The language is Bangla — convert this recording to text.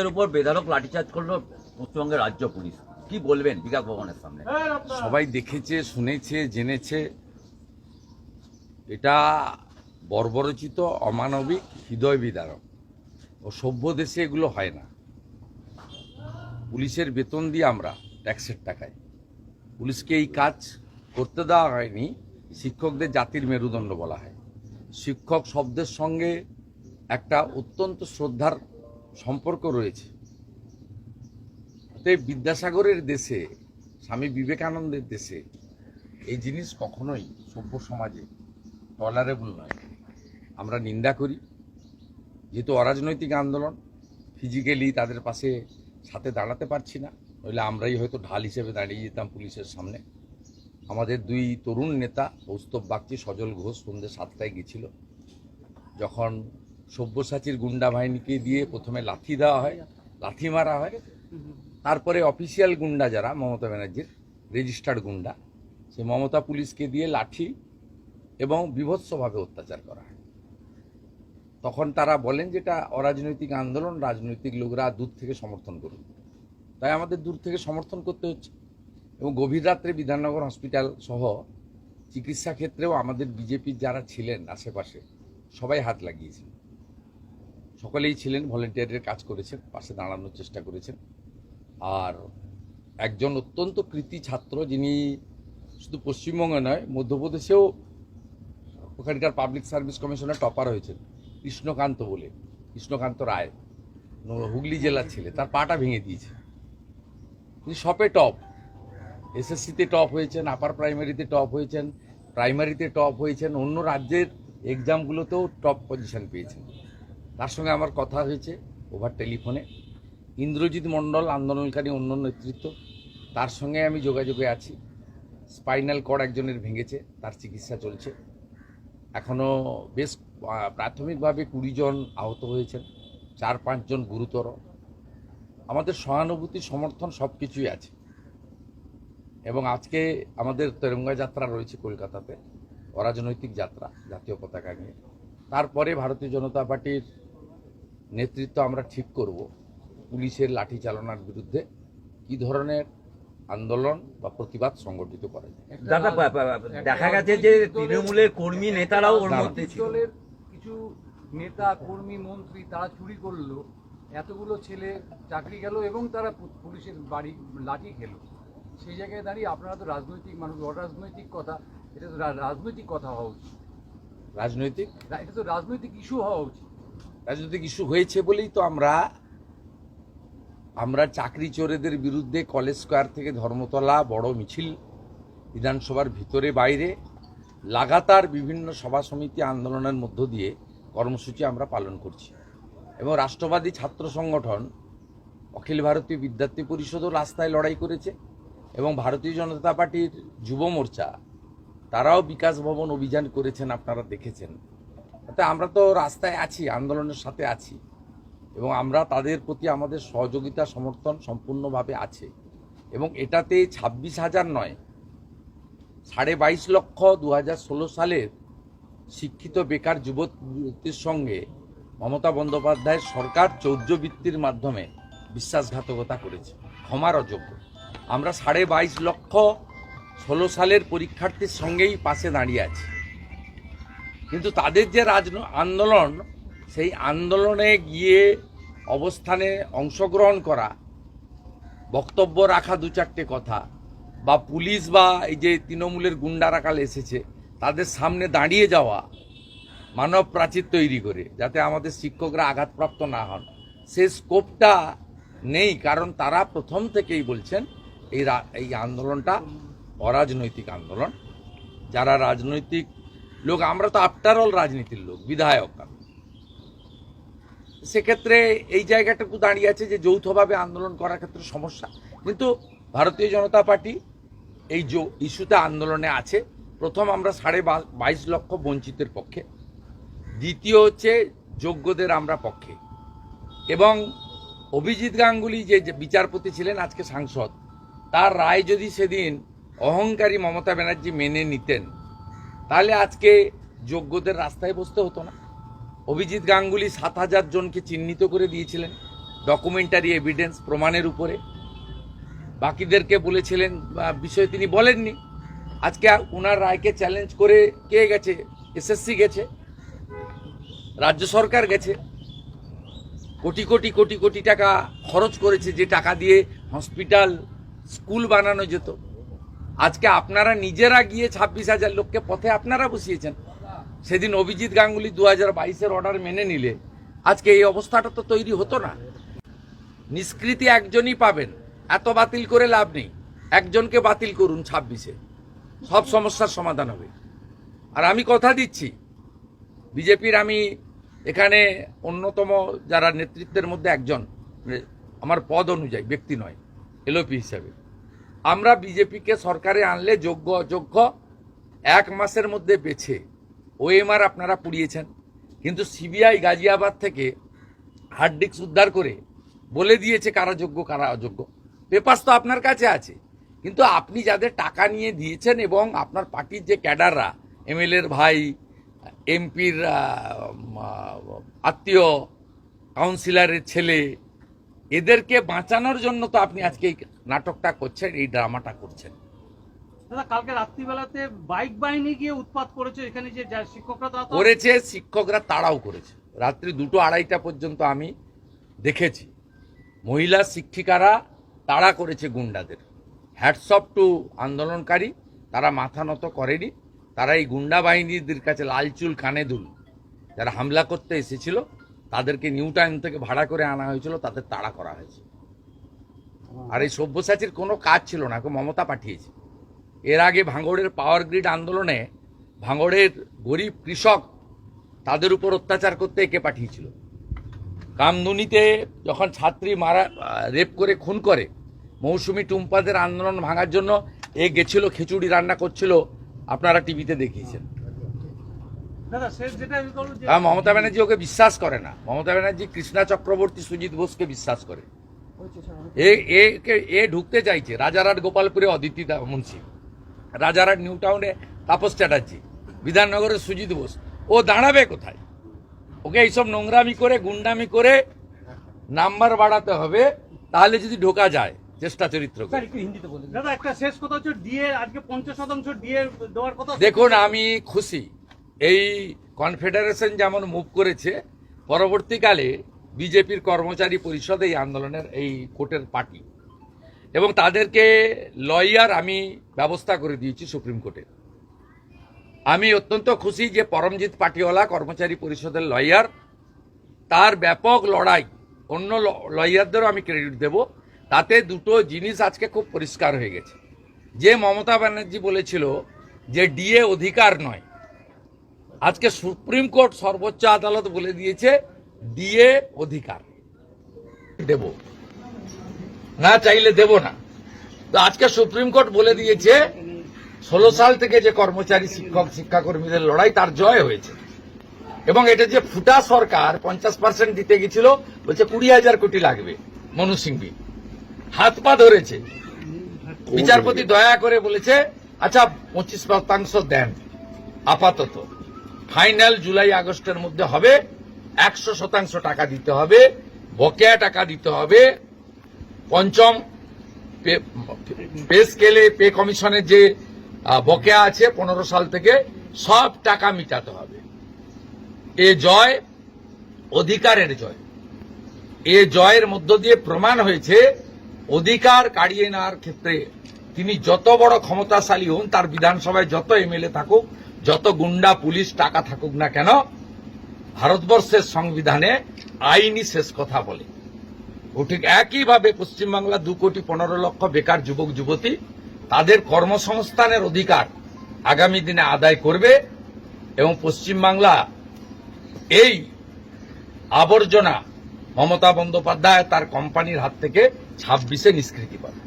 এর উপর বেধারক লাঠিচার্জ করল পশ্চিমবঙ্গের রাজ্য পুলিশ। কি বলবেন বিকাশ ভবনের সামনে? সবাই দেখেছে, শুনেছে, জেনেছে। এটা বর্বরচিত, অমানবিক, হৃদয় বিদারক। ও সভ্য দেশে এগুলো হয় না। পুলিশের বেতন দিয়ে আমরা ট্যাক্সের টাকায়। পুলিশকে এই কাজ করতে দেওয়া হয়নি, শিক্ষকদের জাতির মেরুদণ্ড বলা হয়। শিক্ষক শব্দের সঙ্গে একটা অত্যন্ত শ্রদ্ধার সম্পর্ক রয়েছে। অতএব বিদ্যাসাগরের দেশে, স্বামী বিবেকানন্দের দেশে এই জিনিস কখনোই সভ্য সমাজে টলারেবল নয়। আমরা নিন্দা করি, যেহেতু অরাজনৈতিক আন্দোলন ফিজিক্যালি তাদের পাশে, সাথে দাঁড়াতে পারছি না, নইলে আমরাই হয়তো ঢাল হিসেবে দাঁড়িয়ে যেতাম পুলিশের সামনে। আমাদের দুই তরুণ নেতা কৌস্তব বাগচি, সজল ঘোষ সন্ধ্যে সাতটায় গেছিল। যখন সব্যসাচীর গুন্ডা বাহিনীকে দিয়ে প্রথমে লাথি দেওয়া হয়, লাথি মারা হয়। তারপরে অফিসিয়াল গুন্ডা যারা, মমতা ব্যানার্জির রেজিস্টার্ড গুন্ডা, সে মমতা পুলিশকে দিয়ে লাঠি এবং বিভৎসভাবে অত্যাচার করা হয়। তখন তারা বলেন যেটা অরাজনৈতিক আন্দোলন, রাজনৈতিক লোকরা দূর থেকে সমর্থন করুন তাই আমাদের দূর থেকে সমর্থন করতে হচ্ছে। এবং গভীর রাত্রে বিধাননগর হসপিটাল সহ চিকিৎসা ক্ষেত্রেও আমাদের বিজেপির যারা ছিলেন আশেপাশে, সবাই হাত লাগিয়েছেন সকলেই ছিলেন ভলেন্টিয়ারের কাজ করেছেন, পাশে দাঁড়ানোর চেষ্টা করেছেন। আর একজন অত্যন্ত কৃতি ছাত্র যিনি শুধু পশ্চিমবঙ্গে নয়, মধ্যপ্রদেশেও ওখানকার পাবলিক সার্ভিস কমিশনের টপার হয়েছেন, কৃষ্ণকান্ত বলে, কৃষ্ণকান্ত রায় হুগলি জেলার ছেলে, তার পাটা ভেঙে দিয়েছে। তিনি সপে টপ এসএসসিতে টপ হয়েছেন আপার প্রাইমারিতে টপ হয়েছেন প্রাইমারিতে টপ হয়েছেন, অন্য রাজ্যের এক্সামগুলোতেও টপ পজিশন পেয়েছেন। তার সঙ্গে আমার কথা হয়েছে ওভার টেলিফোনে ইন্দ্রজিৎ মণ্ডল আন্দোলনকারী অন্য নেতৃত্ব, তার সঙ্গে আমি যোগাযোগে আছি। স্পাইনাল কর্ড একজনের ভেঙেছে, তার চিকিৎসা চলছে। এখনও বেশ প্রাথমিকভাবে কুড়ি জন আহত হয়েছেন, চার পাঁচজন গুরুতর। আমাদের সহানুভূতি, সমর্থন সব কিছুই আছে। এবং আজকে আমাদের তেরঙ্গা যাত্রা রয়েছে কলকাতাতে, অরাজনৈতিক যাত্রা, জাতীয় পতাকা নিয়ে। তারপরে ভারতীয় জনতা পার্টির নেতৃত্ব আমরা ঠিক করব পুলিশের লাঠি চালনার বিরুদ্ধে কি ধরনের আন্দোলন বা প্রতিবাদ সংগঠিত করা যায়? দাদা দেখা গেছে যে তৃণমূলের কর্মী নেতারাও ওর মধ্যে দলের কিছু নেতা কর্মী মন্ত্রী তারা চুরি করল এতগুলো ছেলে চাকরি গেল এবং তারা পুলিশের বাড়ি লাঠি খেলো। সেই জায়গায় দাঁড়িয়ে আপনারা তো রাজনৈতিক মানুষ অরাজনৈতিক কথা এটা তো রা- রাজনৈতিক কথা হওয়া উচিত। রাজনৈতিক? এটা তো রাজনৈতিক ইস্যু হওয়া উচিত। রাজনৈতিক ইস্যু হয়েছে বলেই তো আমরা আমরা চাকরি চোরেদের বিরুদ্ধে কলেজ স্কোয়ার থেকে ধর্মতলা, বড় মিছিল, বিধানসভার ভিতরে, বাইরে লাগাতার বিভিন্ন সভা সমিতি আন্দোলনের মধ্য দিয়ে কর্মসূচি আমরা পালন করছি। এবং রাষ্ট্রবাদী ছাত্র সংগঠন অখিল ভারতীয় বিদ্যার্থী পরিষদও রাস্তায় লড়াই করেছে এবং ভারতীয় জনতা পার্টির যুব মোর্চা, তারাও বিকাশ ভবন অভিযান করেছেন, আপনারা দেখেছেন। তাতে আমরা তো রাস্তায় আছি, আন্দোলনের সাথে আছি। এবং আমরা তাদের প্রতি আমাদের সহযোগিতা, সমর্থন সম্পূর্ণভাবে আছে। এবং এটাতে ছাব্বিশ হাজার নয়, সাড়ে বাইশ লক্ষ দু ষোলো সালের শিক্ষিত বেকার যুবতীর সঙ্গে মমতা বন্দ্যোপাধ্যায়ের সরকার চৌর্যবৃত্তির মাধ্যমে বিশ্বাসঘাতকতা করেছে, ক্ষমার অযোগ্য। আমরা সাড়ে বাইশ লক্ষ ষোলো সালের পরীক্ষার্থীর সঙ্গেই পাশে দাঁড়িয়ে আছি। কিন্তু তাদের যে রাজ আন্দোলন, সেই আন্দোলনে গিয়ে অবস্থানে অংশগ্রহণ করা, বক্তব্য রাখা দু চারটে কথা, বা পুলিশ বা এই যে তৃণমূলের গুন্ডারাকাল এসেছে, তাদের সামনে দাঁড়িয়ে যাওয়া, মানব প্রাচীর তৈরি করে, যাতে আমাদের শিক্ষকরা আঘাতপ্রাপ্ত না হন। সে স্কোপটা নেই, কারণ তারা প্রথম থেকেই বলছেন, এই এই আন্দোলনটা অরাজনৈতিক আন্দোলন। যারা রাজনৈতিক লোক, আমরা তো আফটার অল রাজনীতির লোক, বিধায়ক। সেক্ষেত্রে এই জায়গাটুকু দাঁড়িয়ে আছে যে যৌথভাবে আন্দোলন করার ক্ষেত্রে সমস্যা। কিন্তু ভারতীয় জনতা পার্টি এই ইস্যুতে আন্দোলনে আছে। প্রথম আমরা সাড়ে বাইশ লক্ষ বঞ্চিতের পক্ষে। দ্বিতীয় হচ্ছে যোগ্যদের আমরা পক্ষে। এবং অভিজিৎ গাঙ্গুলি যে বিচারপতি ছিলেন আজকে সাংসদ, তার রায় যদি সেদিন অহংকারী মমতা ব্যানার্জি মেনে নিতেন তাহলে আজকে যোগ্যদের রাস্তায় বসতে হতো না। অভিজিৎ গাঙ্গুলি সাত হাজার জনকে চিহ্নিত করে দিয়েছিলেন ডকুমেন্টারি এভিডেন্স প্রমাণের উপরে। বাকিদেরকে বলেছিলেন বিষয়ে তিনি বলেননি। আজকে ওনার রায়কে চ্যালেঞ্জ করে কে গেছে? এসএসসি গেছে, রাজ্য সরকার গেছে। কোটি কোটি কোটি কোটি টাকা খরচ করেছে যে টাকা দিয়ে হসপিটাল স্কুল বানানো যেত। আজকে আপনারা নিজেরা গিয়ে ছাব্বিশ হাজার লোককে পথে আপনারা বসিয়েছেন। সেদিন অভিজিৎ গাঙ্গুলি দু হাজার বাইশের অর্ডার মেনে নিলে। আজকে এই অবস্থাটা তো তৈরি হতো না। নিষ্কৃতি একজনই পাবেন, এত বাতিল করে লাভ নেই। একজনকে বাতিল করুন ছাব্বিশে। সব সমস্যার সমাধান হবে। আর আমি কথা দিচ্ছি, বিজেপির আমি এখানে অন্যতম যারা নেতৃত্বের মধ্যে একজন মানে আমার পদ অনুযায়ী, ব্যক্তি নয়, এলওপি হিসাবে। আমরা বিজেপিকে সরকারে আনলে যোগ্য, অযোগ্য, এক মাসের মধ্যে বেছে। ওএমআর আপনারা পুড়িয়েছেন। কিন্তু সিবিআই গাজিয়াবাদ থেকে হার্ড ডিস্ক উদ্ধার করে বলে দিয়েছে কারা যোগ্য, কারা অযোগ্য। পেপার্স তো আপনার কাছে আছে। কিন্তু আপনি যাদের টাকা নিয়ে দিয়েছেন এবং আপনার পার্টির যে ক্যাডাররা এমএলএর ভাই এমপির আত্মীয়, কাউন্সিলরের ছেলে এদেরকে বাঁচানোর জন্য তো আপনি আজকে এই নাটকটা করছেন এই ড্রামাটা করছেন। দাদা কালকে রাত্রিবেলাতে বাইক বাহিনী গিয়ে উৎপাত করেছে এখানে যে শিক্ষকরা করেছে শিক্ষকরা তাড়াও করেছে। রাত্রি দুটো আড়াইটা পর্যন্ত আমি দেখেছি। মহিলা শিক্ষিকারা তাড়া করেছে গুন্ডাদের। হ্যাটসঅপ টু আন্দোলনকারী তারা মাথা নত করেনি। তারা এই গুন্ডা বাহিনীদের কাছে লালচুল কানে দুল। যারা হামলা করতে এসেছিল তাদেরকে নিউ টাইম থেকে ভাড়া করে আনা হয়েছিল তাদের তাড়া করা হয়েছে। আর এই সব্যসাচীর কোনো কাজ ছিল না মমতা পাঠিয়েছে। এর আগে ভাঙড়ের পাওয়ার গ্রিড আন্দোলনে ভাঙড়ের গরিব কৃষক তাদের উপর অত্যাচার করতে একে পাঠিয়েছিল। কামদুনিতে যখন ছাত্রী মারা, রেপ করে, খুন করে, মৌসুমি টুম্পাদের আন্দোলন ভাঙার জন্য এ গেছিল, খিচুড়ি রান্না করছিল, আপনারা টিভিতে দেখিয়েছেন। দাদা শেষ যেটা আমি বলব যে আর মমতা ব্যানার্জি ওকে বিশ্বাস করে না। মমতা ব্যানার্জি কৃষ্ণা চক্রবর্তী সুজিত বোসকে বিশ্বাস করে। এ একে এ ঢুকতে চাইছে রাজারহাট গোপালপুরে অদিতি দা- মুন্সি। রাজারহাট নিউ টাউনে তাপস চ্যাটার্জি বিধাননগরের সুজিত বোস। ও দাঁড়াবে কোথায়? ওকে এইসব নোংরামি করে গুন্ডামি করে নাম্বার বাড়াতে হবে তাহলে যদি ঢোকা যায় চেষ্টা চরিত্র করে। দাদা শেষ কথা আজকে পঞ্চাশ শতাংশ ডিএ দেখুন আমি খুশি। এই কনফেডারেশন যেমন মুভ করেছে, পরবর্তীকালে বিজেপির কর্মচারী পরিষদ এই আন্দোলনের এই কোর্টের পার্টি। এবং তাদেরকে লয়ার আমি ব্যবস্থা করে দিয়েছি সুপ্রিম কোর্টে। আমি অত্যন্ত খুশি যে পরমজিৎ পাটিওয়ালা কর্মচারী পরিষদের লয়ার, তার ব্যাপক লড়াই, অন্য লয়ারদেরও আমি ক্রেডিট দেব, তাতে দুটো জিনিস আজকে খুব পরিষ্কার হয়ে গেছে। যে মমতা ব্যানার্জি বলেছিল যে ডিএ অধিকার নয় আজকে সুপ্রিম কোর্ট সর্বোচ্চ আদালত বলে দিয়েছে ডিএ অধিকার। দেব। না চাইলে দেব না। তো আজকে সুপ্রিম কোর্ট বলে দিয়েছে, ষোলো সাল থেকে যে কর্মচারী শিক্ষক, শিক্ষাকর্মীদের লড়াই, তার জয় হয়েছে। এবং এটা যে ফুটা সরকার, পঞ্চাশ পার্সেন্ট দিতে গেছিল, বলছে কুড়ি হাজার কোটি লাগবে, মনু সিংভি। হাত পা ধরেছে। বিচারপতি দয়া করে বলেছে আচ্ছা পঁচিশ শতাংশ দেন, আপাতত। ফাইনাল জুলাই আগস্টের মধ্যে হবে। একশো শতাংশ টাকা দিতে হবে, বকেয়া টাকা দিতে হবে। পঞ্চম পে- স্কেলে, পে কমিশনের যে বকেয়া আছে পনেরো সাল থেকে, সব টাকা মিটাতে হবে। এ জয় অধিকারের জয়। এ জয়ের মধ্য দিয়ে প্রমাণ হয়েছে, অধিকার কাড়িয়ে নেওয়ার ক্ষেত্রে তিনি যত বড় ক্ষমতাশালী হন, তার বিধানসভায় যত এমএলএ থাকুক যত গুন্ডা, পুলিশ, টাকা থাকুক না কেন, ভারতবর্ষের সংবিধানে আইনি শেষ কথা বলে। ও ঠিক একইভাবে পশ্চিমবাংলা দু কোটি পনেরো লক্ষ বেকার যুবক, যুবতী, তাদের কর্মসংস্থানের অধিকার আগামী দিনে আদায় করবে এবং পশ্চিমবাংলা এই আবর্জনা মমতা বন্দ্যোপাধ্যায় তার কোম্পানির হাত থেকে ছাব্বিশে নিষ্কৃতি পাবে।